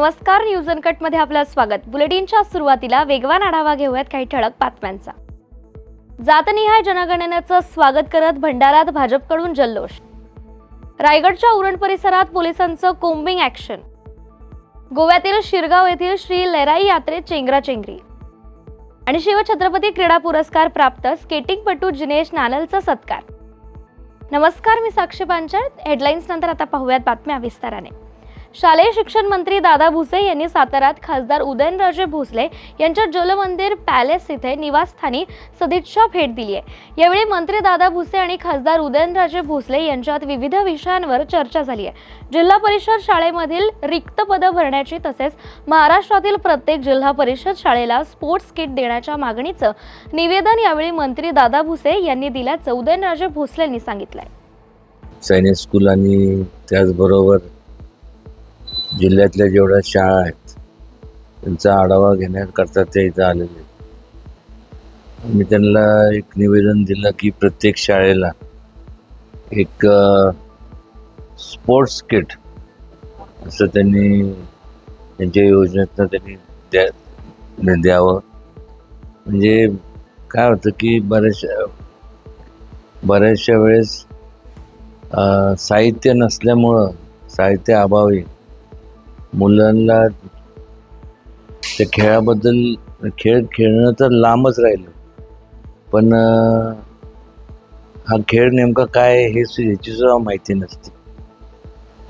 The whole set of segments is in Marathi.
नमस्कार न्यूजमध्ये आपलं स्वागत. बुलेटिनच्या सुरुवातीला वेगवान आढावा घेऊयात काही ठळक बातम्यांचा. जातनिहाय जनगणनेचं स्वागत करत भंडाऱ्यात भाजपकडून जल्लोष. रायगडच्या उरण परिसरात पोलिसांचं कोम्बिंग ऍक्शन गोव्यातील शिरगाव येथील श्री लैराई यात्रेत चेंगराचेंगरी. आणि शिवछत्रपती क्रीडा पुरस्कार प्राप्त स्केटिंगपटू जिनेश नानलचा सत्कार. नमस्कार मी साक्षी पांचाळ. हेडलाईन्स नंतर आता पाहूयात बातम्या विस्ताराने. शालेय शिक्षण मंत्री दादा भुसे यांनी साताऱ्यात खासदार उदयनराजे भोसले यांच्या जलमंदिर पॅलेस इथे निवासस्थानी सदिच्छा भेट दिली आहे. यावेळी मंत्री दादा भुसे आणि खासदार उदयनराजे भोसले यांच्यात विविध विषयांवर चर्चा झाली आहे. जिल्हा परिषद शाळेमधील रिक्त पदं भरण्याची तसेच महाराष्ट्रातील प्रत्येक जिल्हा परिषद शाळेला स्पोर्ट्स किट देण्याच्या मागणीचं निवेदन यावेळी मंत्री दादा भुसे यांनी दिल्याचं उदयनराजे भोसले यांनी सांगितलंय. सैनिक स्कूल आणि त्याचबरोबर जिल्ह्यातल्या जेवढ्या शाळा आहेत त्यांचा आढावा घेण्याकरता ते इथं आलेले आहेत. मी त्यांना एक निवेदन दिलं की प्रत्येक शाळेला एक स्पोर्ट्स किट असं त्यांनी त्यांच्या योजनेतनं त्यांनी द्या द्यावं. म्हणजे काय होतं की बऱ्याचशा बऱ्याचशा वेळेस साहित्य नसल्यामुळं साहित्य अभावी मुलांना त्या खेळाबद्दल खेळ खेळणं तर लांबच राहिलं. पण हा खेळ नेमका काय हे सु- सुद्धा माहिती नसते.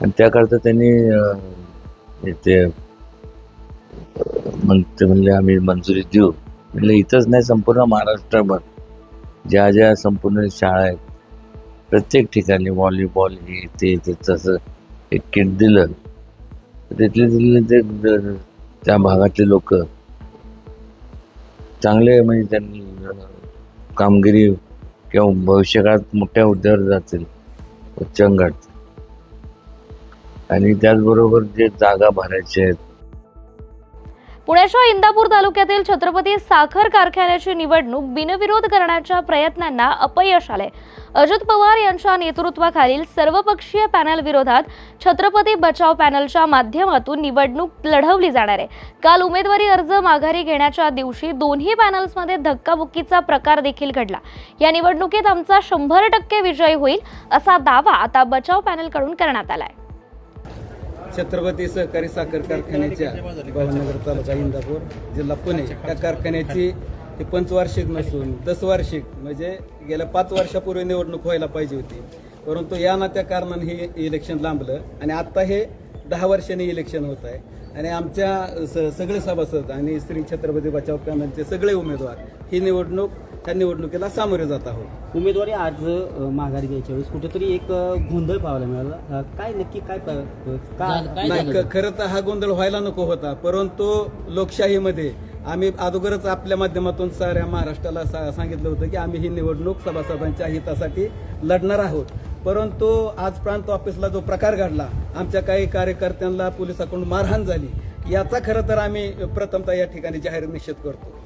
आणि त्याकरता त्यांनी ते म्हण ते म्हणले आम्ही मंजुरी देऊ. म्हणजे इथंच नाही संपूर्ण महाराष्ट्रभर. ज्या ज्या संपूर्ण शाळा आहेत प्रत्येक ठिकाणी व्हॉलीबॉल हे ते तसं एक किट दिलं. तिथले तिथले ते त्या भागातले लोक चांगले म्हणजे त्यांनी कामगिरी किंवा भविष्यकाळात मोठ्या हुद्द्यावर जातील उच्चंगात आणि त्याचबरोबर जे जागा भरायच्या आहेत. पुण्याच्या इंदापूर तालुक्यातील छत्रपती साखर कारखान्याची निवडणूक बिनविरोध करण्याच्या प्रयत्नांना अपयश आले अजित पवार यांच्या नेतृत्वाखालील सर्वपक्षीय पॅनल विरोधात छत्रपती बचाव पॅनलच्या माध्यमातून निवडणूक लढवली जाणार आहे. काल उमेदवारी अर्ज माघारी घेण्याच्या दिवशी दोन्ही पॅनल्समध्ये धक्काबुक्कीचा प्रकार देखील घडला. या निवडणुकीत आमचा शंभर टक्के विजय होईल असा दावा आता बचाव पॅनलकडून करण्यात आलाय. छत्रपती सहकारी साखर कारखान्याच्या भावनगर तालुका इंदापूर जिल्हा पुणे या कारखान्याची ही पंचवार्षिक नसून दसवार्षिक म्हणजे गेल्या पाच वर्षापूर्वी निवडणूक व्हायला पाहिजे होती. परंतु या ना त्या कारणाने हे इलेक्शन लांबलं आणि आता हे दहा वर्षांनी इलेक्शन होत आहे. आणि आमच्या स सगळे सभासद आणि श्री छत्रपती बचाव पॅनलचे सगळे उमेदवार ही निवडणूक ह्या निवडणुकीला सामोरे जात आहोत. उमेदवारी अर्ज अ, माघारी घ्यायच्या वेळेस कुठेतरी एक गोंधळ पाहायला मिळाला. काय नक्की काय प- का नाही खरं तर हा गोंधळ व्हायला नको होता. परंतु लोकशाहीमध्ये आम्ही अगोदरच आपल्या माध्यमातून साऱ्या महाराष्ट्राला सा- सांगितलं होतं की आम्ही ही निवडणूक सभासदांच्या हितासाठी लढणार आहोत. परंतु आज प्रांत ऑफिसला जो प्रकार घडला आमच्या काही कार्यकर्त्यांना पोलिसाकडून मारहाण झाली. याचा खरं तर आम्ही प्रथमतः या ठिकाणी जाहीर निषेध करतो.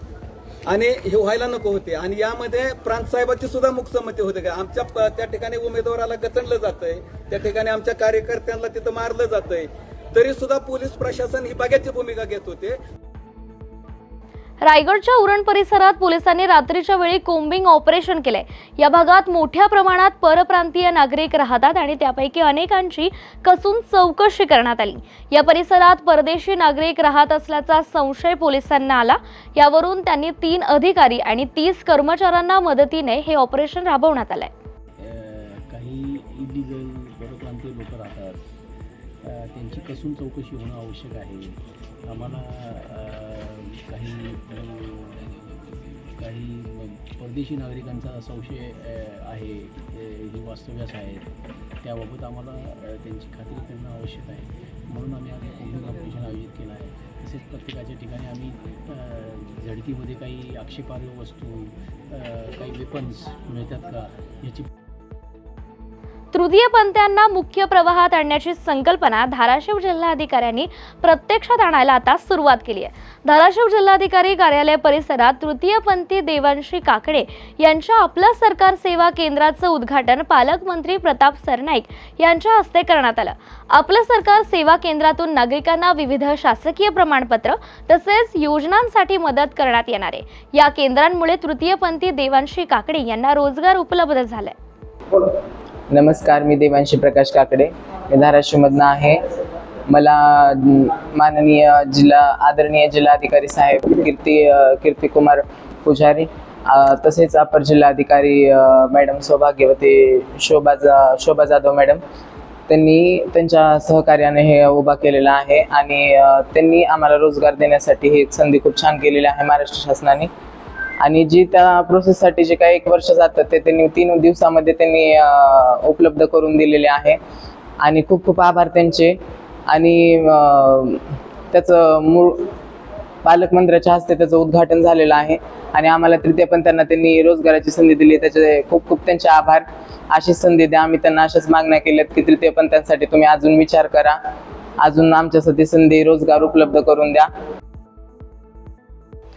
आणि हे व्हायला नको होते. आणि यामध्ये प्रांत साहेबाची सुद्धा मुक्समती होते का? आमच्या त्या ठिकाणी उमेदवाराला गचणलं जातंय. त्या ठिकाणी आमच्या कार्यकर्त्यांना तिथं मारलं जातंय. तरी सुद्धा पोलीस प्रशासन ही बघ्याची भूमिका घेत होते. रायगडच्या उरण परिसरात पोलिसांनी रात्रीच्या वेळी कोम्बिंग ऑपरेशन केले. या भागात मोठ्या प्रमाणात परप्रांतीय नागरिक राहतात आणि त्यापैकी अनेकांची कसून चौकशी करण्यात आली. या परिसरात परदेशी नागरिक राहत असल्याचा संशय पोलिसांना आला. यावरून त्यांनी तीन अधिकारी आणि तीस कर्मचाऱ्यांना मदतीने हे ऑपरेशन राबवण्यात आलंय. काही इलिगल परप्रांतीय लोक राहतात. त्यांची कसून चौकशी होणं आवश्यक आहे. आम्हाला काही काही परदेशी नागरिकांचा संशय आहे ही वास्तव्यास आहेत त्याबाबत आम्हाला त्यांची खात्री करणं आवश्यक आहे. म्हणून आम्ही आता कोविड ऑपरेशन आयोजित केलं आहे. तसेच प्रत्येकाच्या ठिकाणी आम्ही झडतीमध्ये काही आक्षेपार्ह वस्तू काही वेपन्स मिळतात का याची तृतीयपंथीयांना मुख्य प्रवाहात आणण्याची संकल्पना धाराशिव जिल्हाधिकाऱ्यांनी प्रत्यक्षात आणायला आता सुरुवात केली आहे. धाराशिव जिल्हाधिकारी कार्यालय परिसरात तृतीयपंथी देवांशी काकडे यांच्या आपलं सरकार सेवा केंद्राचं उद्घाटन पालकमंत्री प्रताप सरनाईक यांच्या हस्ते करण्यात आलं. आपलं सरकार सेवा केंद्रातून नागरिकांना विविध शासकीय प्रमाणपत्र तसेच योजनांसाठी मदत करण्यात येणार आहे. या केंद्रांमुळे तृतीयपंथी देवांशी काकडे यांना रोजगार उपलब्ध झालाय. नमस्कार मी देवांशी प्रकाश काकडे. मी धाराशिवमधनं आहे. मला माननीय जिल्हा आदरणीय जिल्हाधिकारी साहेब कीर्ती कीर्तिकुमार पुजारी तसेच अपर जिल्हाधिकारी मॅडम सौभाग्यवती शोभा जा शोभा जाधव मॅडम त्यांनी त्यांच्या सहकार्याने हे उभा केलेला आहे आणि त्यांनी आम्हाला रोजगार देण्यासाठी ही एक संधी खूप छान केलेली आहे महाराष्ट्र शासनाने. आणि जी त्या प्रोसेससाठी जे काही एक वर्ष जातं ते त्यांनी तीन दिवसामध्ये त्यांनी उपलब्ध करून दिलेले आहे. आणि खूप खूप आभार त्यांचे. आणि त्याचं मूळ पालकमंत्र्याच्या हस्ते त्याचं उद्घाटन झालेलं आहे. आणि आम्हाला तृतीय पण त्यांना त्यांनी रोजगाराची संधी दिली त्याचे खूप खूप त्यांचे आभार. अशीच संधी द्या. आम्ही त्यांना अशाच मागण्या केल्यात की तृतीय पंथांसाठी तुम्ही अजून विचार करा. अजून आमच्यासाठी संधी रोजगार उपलब्ध करून द्या.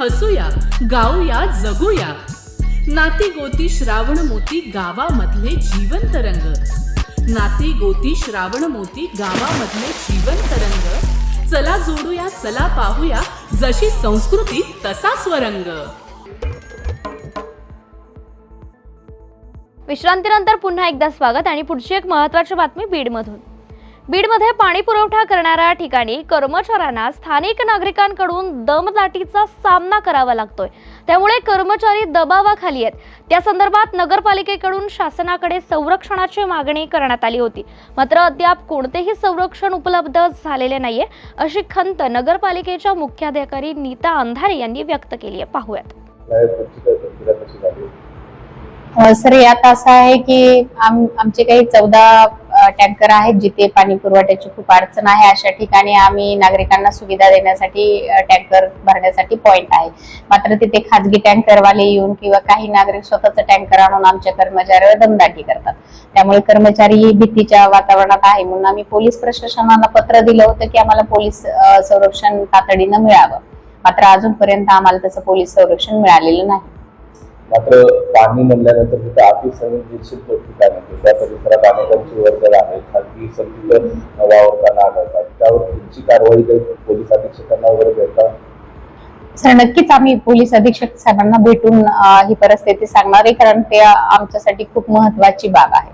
हसूया गाऊया जगूया. नाती गोती श्रावण मोती गावामधले जीवंत रंग. नाती गोती श्रावण मोती गावामधले जीवंत रंग. चला जोडूया चला पाहूया जशी संस्कृती तसा स्वरंग. विश्रांतीनंतर पुन्हा एकदा स्वागत आणि पुढची एक महत्वाची बातमी बीडमधून. बीडमध्ये पाणी पुरवठा करणाऱ्या ठिकाणी कर्मचाऱ्यांना स्थानिक नागरिकांकडून दमदाटीचा सामना करावा लागतोय. त्यामुळे कर्मचारी दबावाखाली आहेत. त्या संदर्भात नगरपालिकेकडून शासनाकडे संरक्षणाची मागणी करण्यात आली होती. मात्र अद्याप कोणतेही संरक्षण उपलब्ध झालेले नाहीये अशी खंत नगरपालिकेच्या मुख्याधिकारी नीता अंधारे यांनी व्यक्त केली आहे. पाहूयात. सर यात असं आहे की आमचे काही चौदा टँकर आहेत जिथे पाणी पुरवठ्याची खूप अडचण आहे. अशा ठिकाणी आम्ही नागरिकांना सुविधा देण्यासाठी टँकर भरण्यासाठी पॉइंट आहे. मात्र तिथे खाजगी टँकरवाले येऊन किंवा काही नागरिक स्वतःच टँकर आणून आमच्या कर्मचाऱ्यावर दमदाटी करतात. त्यामुळे कर्मचारी भीतीच्या वातावरणात आहे. म्हणून आम्ही पोलीस प्रशासनाला पत्र दिलं होतं की आम्हाला पोलीस संरक्षण तातडीनं मिळावं. मात्र अजूनपर्यंत आम्हाला तसं पोलीस संरक्षण मिळालेलं नाही. मात्र पाणी म्हणल्यानंतर तिथं अतिसंवेदनशील ठिकाण आहे त्या परिसरात अनेकांची वर्दळ आहे. खाजगी संधी वावरताना आढळतात. त्यावर तुमची कारवाई काही पोलीस अधीक्षकांना वगैरे भेटतात सर नक्कीच आम्ही पोलीस अधीक्षक साहेबांना भेटून ही परिस्थिती सांगणार आहे. कारण ते आमच्यासाठी खूप महत्वाची बाब आहे.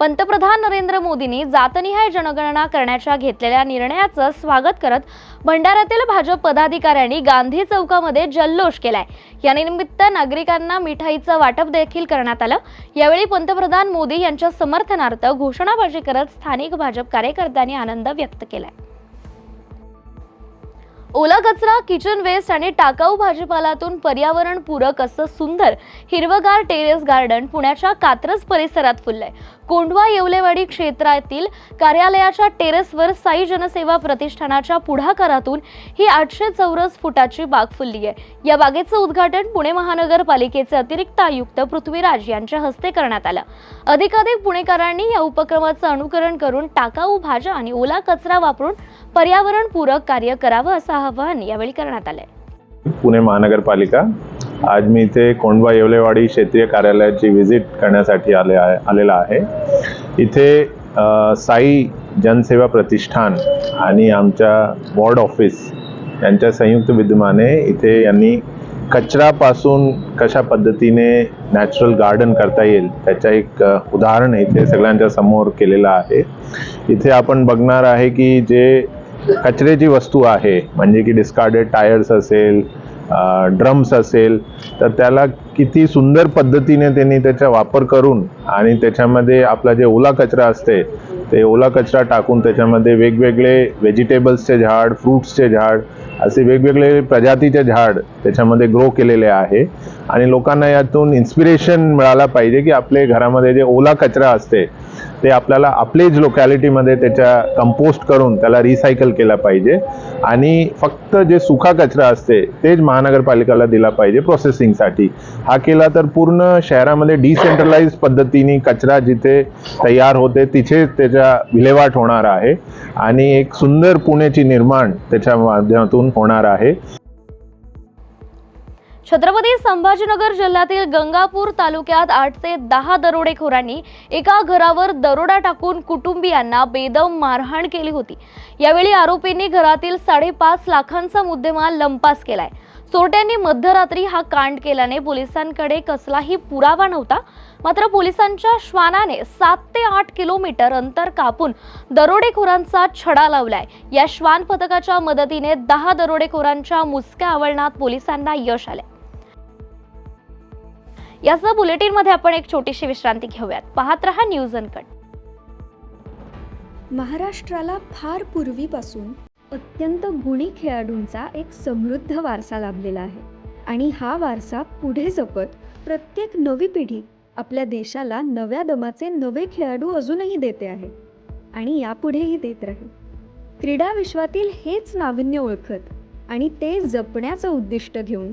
पंतप्रधान नरेंद्र मोदींनी जातनिहाय जनगणना करण्याच्या घेतलेल्या निर्णयाचं स्वागत करत भंडाऱ्यातील भाजप पदाधिकाऱ्यांनी गांधी चौकामध्ये जल्लोष केलाय. यानिमित्त नागरिकांना मिठाईचं वाटप देखील करण्यात आलं. यावेळी पंतप्रधान मोदी यांच्या समर्थनार्थ घोषणाबाजी करत स्थानिक भाजप कार्यकर्त्यांनी आनंद व्यक्त केलाय. ओला कचरा किचन वेस्ट आणि टाकाऊ भाजीपाल्यातून पर्यावरण पूरक असं सुंदर हिरवगार टेरेस गार्डन पुण्याच्या कात्रज परिसरात फुललंय. कोंढवा येवलेवाडी क्षेत्रातील कार्यालयाच्या टेरेसवर साई जनसेवा प्रतिष्ठानाच्या पुढाकारातून ही आठशे चौरस फुटाची बाग फुलली आहे. या बागेचं उद्घाटन पुणे महानगरपालिकेचे अतिरिक्त आयुक्त पृथ्वीराज यांच्या हस्ते करण्यात आलं. अधिकाधिक पुणेकरांनी या उपक्रमाचं अनुकरण करून टाकाऊ भाज्या आणि ओला कचरा वापरून पर्यावरणपूरक कार्य करावं असं आवाहन यावेळी करण्यात आलंय. पुणे महानगरपालिका आज मी इथे कोंडवा येवलेवाडी क्षेत्रीय कार्यालयाची व्हिजिट करण्यासाठी आले आहे आलेला आहे. इथे साई जनसेवा प्रतिष्ठान आणि आमच्या वॉर्ड ऑफिस यांच्या संयुक्त विद्यमाने इथे यांनी कचरापासून कशा पद्धतीने नॅचरल गार्डन करता येईल त्याचं एक उदाहरण इथे सगळ्यांच्या समोर केलेलं आहे. इथे आपण बघणार आहे की जे कचऱ्याची वस्तू आहे म्हणजे की डिस्कार्डेड टायर्स असेल ड्रम्स असेल तर त्याला किती सुंदर पद्धतीने त्यांनी त्याचा वापर करून आणि त्याच्यामध्ये आपला जे ओला कचरा असते ते ओला कचरा टाकून त्याच्यामध्ये वेगवेगळे व्हेजिटेबल्सचे झाड फ्रूट्सचे झाड असे वेगवेगळे प्रजातीचे झाड त्याच्यामध्ये ग्रो केलेले आहे. आणि लोकांना यातून इन्स्पिरेशन मिळाला पाहिजे की आपले घरामध्ये जे ओला कचरा असते ते आपल्याला आपलेच लोकॅलिटीमध्ये त्याच्या कंपोस्ट करून त्याला रिसायकल केला पाहिजे. आणि फक्त जे सुका कचरा असते तेच महानगरपालिकेला दिला पाहिजे प्रोसेसिंगसाठी हा केला तर पूर्ण शहरामध्ये डिसेंट्रलाइज पद्धतीने कचरा जिथे तयार होते तिथे त्याच्या विल्हेवाट होणार आहे. आणि एक सुंदर पुण्याची निर्माण त्याच्या माध्यमातून होणार आहे. छत्रपती संभाजीनगर जिल्ह्यातील गंगापूर तालुक्यात आठ ते दहा दरोडेखोरांनी एका घरावर दरोडा टाकून कुटुंबियांना बेदम मारहाण केली होती. यावेळी आरोपींनी घरातील साडेपाच लाखांचा मुद्देमाल लंपास केलाय. चोरट्यांनी मध्यरात्री हा कांड केल्याने पोलिसांकडे कसलाही पुरावा नव्हता. मात्र पोलिसांच्या श्वानाने सात ते आठ किलोमीटर अंतर कापून दरोडेखोरांचा छडा लावलाय. या श्वान पथकाच्या मदतीने दहा दरोडेखोरांच्या मुसक्या आवळणात पोलिसांना यश आले यासह बुलेटिनमध्ये आपण एक छोटीशी विश्रांती घेऊयात. पाहत रहा न्यूज अनकट. महाराष्ट्राला फार पूर्वीपासून अत्यंत गुणी खेळाडूंचा एक समृद्ध वारसा लाभलेला आहे. आणि हा वारसा पुढे जपत प्रत्येक नवी पिढी आपल्या देशाला नव्या दमाचे नवे खेळाडू अजूनही देते आहे. आणि यापुढेही देत राहील. क्रीडा विश्वातील हेच नाविन्य ओळखत आणि ते जपण्याचं उद्दिष्ट घेऊन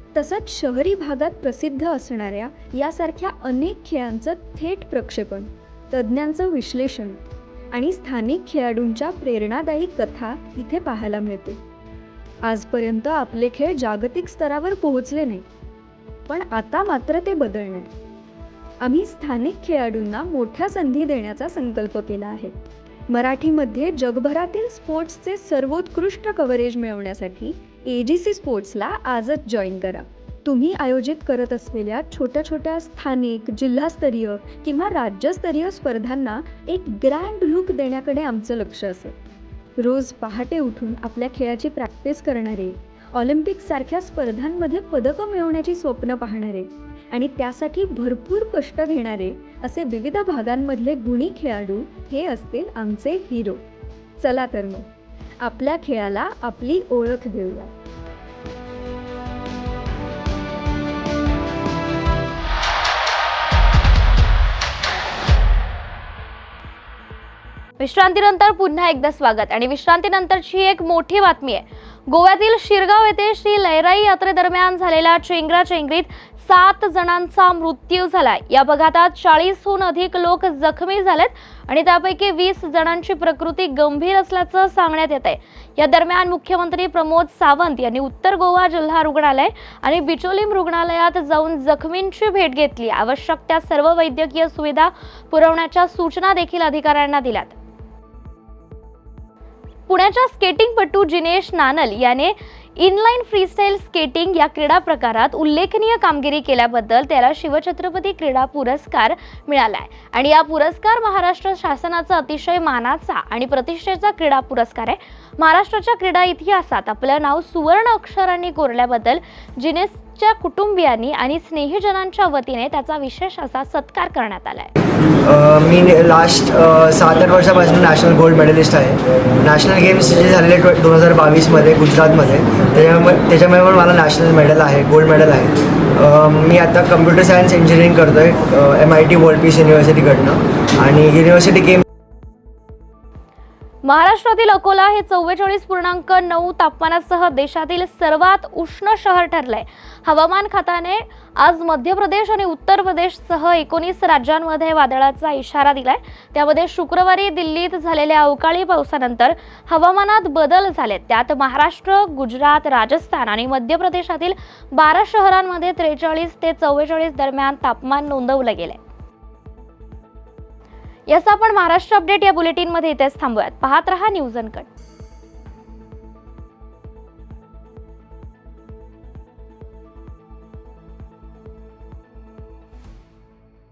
तसंच शहरी भागात प्रसिद्ध असणाऱ्या यासारख्या अनेक खेळांचं थेट प्रक्षेपण तज्ज्ञांचं विश्लेषण आणि स्थानिक खेळाडूंच्या प्रेरणादायी कथा इथे पाहायला मिळते. आजपर्यंत आपले खेळ जागतिक स्तरावर पोहोचले नाही पण आता मात्र ते बदलणे आम्ही स्थानिक खेळाडूंना मोठ्या संधी देण्याचा संकल्प केला आहे. मराठीमध्ये जगभरातील स्पोर्ट्सचे सर्वोत्कृष्ट कव्हरेज मिळवण्यासाठी ए जी सी स्पोर्ट्सला आजच जॉईन करा. तुम्ही आयोजित करत असलेल्या छोट्या छोट्या स्थानिक जिल्हास्तरीय किंवा राज्यस्तरीय स्पर्धांना एक ग्रँड लुक देण्याकडे आमचं लक्ष असेल. रोज पहाटे उठून आपल्या खेळाची प्रॅक्टिस करणारे ऑलिम्पिकसारख्या स्पर्धांमध्ये पदकं मिळवण्याची स्वप्न पाहणारे आणि त्यासाठी भरपूर कष्ट घेणारे असे विविध भागांमधले गुणी खेळाडू हे असतील आमचे हिरो चला तर मग. आपल्या खेळाला आपली ओळख देऊया. विश्रांतीनंतर पुन्हा एकदा स्वागत. आणि विश्रांतीनंतरची एक मोठी बातमी आहे. गोव्यातील शिरगाव येथे श्री लैराई यात्रेदरम्यान झालेल्या चेंगरा चेंगरीत सात जणांचा मृत्यू झालाय. या अपघातात चाळीसहून अधिक लोक जखमी झालेत आणि त्यापैकी वीस जणांची प्रकृती गंभीर असल्याचं सांगण्यात येत आहे या दरम्यान मुख्यमंत्री प्रमोद सावंत यांनी उत्तर गोवा जिल्हा रुग्णालय आणि बिचोलीम रुग्णालयात जाऊन जखमींची भेट घेतली. आवश्यक त्या सर्व वैद्यकीय सुविधा पुरवण्याच्या सूचना देखील अधिकाऱ्यांना दिल्यात. पुण्याच्या स्केटिंगपटू जिनेश नानल याने इनलाईन फ्रीस्टाईल स्केटिंग या क्रीडा प्रकारात उल्लेखनीय कामगिरी केल्याबद्दल त्याला शिवछत्रपती क्रीडा पुरस्कार मिळाला आहे आणि या पुरस्कार महाराष्ट्र शासनाचा अतिशय मानाचा आणि प्रतिष्ठेचा क्रीडा पुरस्कार आहे. महाराष्ट्राच्या क्रीडा इतिहासात आपलं नाव सुवर्ण अक्षरांनी कोरल्याबद्दल त्याच्या कुटुंबियांनी आणि स्नेहीजनांच्या वतीने त्याचा विशेष असा सत्कार करण्यात आला आहे मी लास्ट सात आठ वर्षापासून नॅशनल गोल्ड मेडलिस्ट आहे. नॅशनल गेम्स जे झालेले दोन हजार बावीसमध्ये गुजरातमध्ये त्याच्यामुळे त्याच्यामुळे पण मला नॅशनल मेडल आहे गोल्ड मेडल आहे. मी आता कम्प्युटर सायन्स इंजिनिअरिंग करतो आहे M I T world peace युनिव्हर्सिटीकडनं आणि युनिव्हर्सिटी गेम महाराष्ट्रातील अकोला हे चव्वेचाळीस पूर्णांक नऊ तापमानासह देशातील सर्वात उष्ण शहर ठरलंय. हवामान खात्याने आज मध्य प्रदेश आणि उत्तर प्रदेशसह एकोणीस राज्यांमध्ये वादळाचा इशारा दिलाय. त्यामध्ये शुक्रवारी दिल्लीत झालेल्या अवकाळी पावसानंतर हवामानात बदल झालेत. त्यात महाराष्ट्र गुजरात राजस्थान आणि मध्य प्रदेशातील बारा शहरांमध्ये त्रेचाळीस ते चव्वेचाळीस दरम्यान तापमान नोंदवलं गेलंय. याचा आपण महाराष्ट्र अपडेट या बुलेटिनमध्ये इथेच थांबूयात. पाहत रहा न्यूज अनकट.